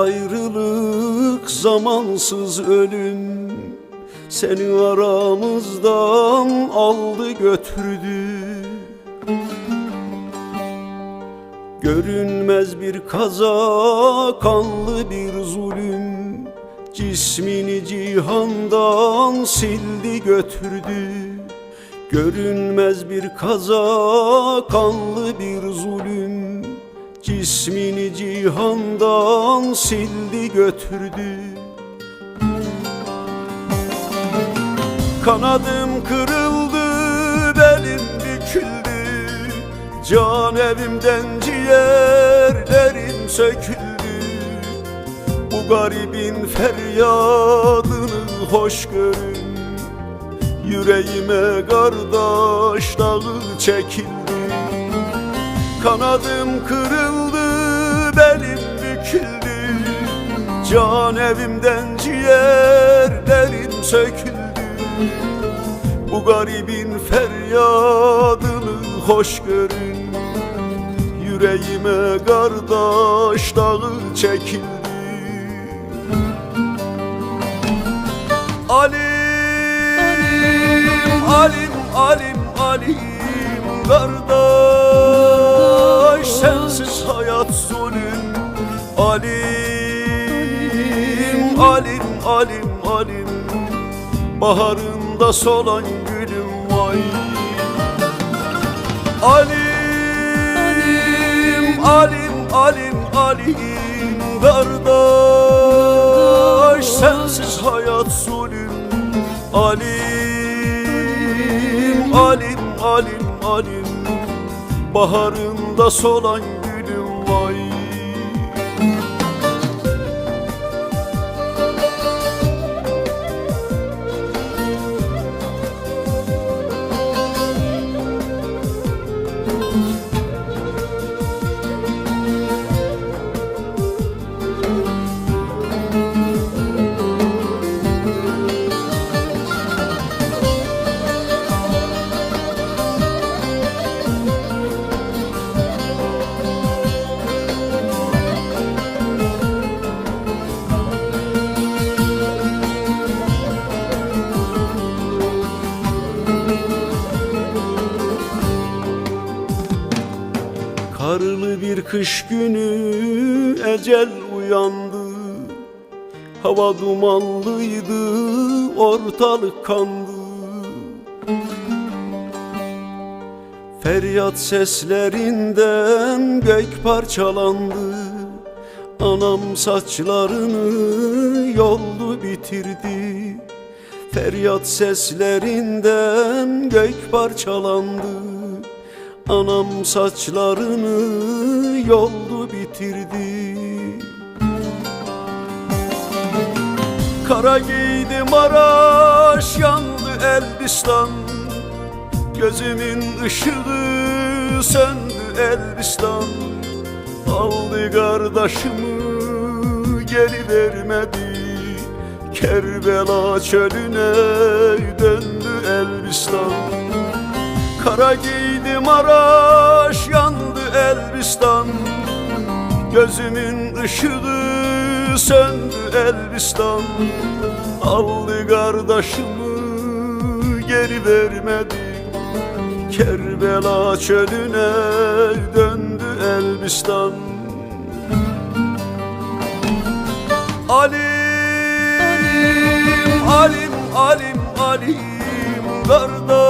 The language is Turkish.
ayrılık zamansız ölüm. Seni aramızdan aldı götürdü. Görünmez bir kaza, kanlı bir zulüm. Cismini cihandan sildi götürdü. Görünmez bir kaza, kanlı bir zulüm Cismini cihandan sildi götürdü. Kanadım kırıldı, belim büküldü. Can evimden ciğerlerim söküldü. Bu garibin feryadını hoş görün Yüreğime kardeş dağı çekildi. Kanadım kırıldı, Can evimden ciğerlerim söküldü. Bu garibin feryadını hoş görün. Yüreğime kardeş dağı çekildi. Alim, alim, alim, alim Kardeş alim, alim, alim Baharında solan gülüm vay. Alim, alim, alim, alim. Kardeş sensiz hayat zulüm. Alim, alim, alim, alim. Baharında solan gülüm vay Karlı bir kış günü ecel uyandı. Hava dumanlıydı ortalık kandı. Feryat seslerinden gök parçalandı. Anam saçlarını yoldu bitirdi. Feryat seslerinden gök parçalandı Anam saçlarını yoldu bitirdi. Kara giydi Maraş yandı Elbistan. Gözümün ışığı söndü Elbistan. Aldı kardeşimi geri vermedi. Kerbela çölüne döndü Elbistan Kara giydi Maraş yandı Elbistan. Gözümün ışığı söndü Elbistan. Aldı kardeşimi geri vermedi. Kerbela çölüne döndü Elbistan. Alim, alim, alim, alim Kardeş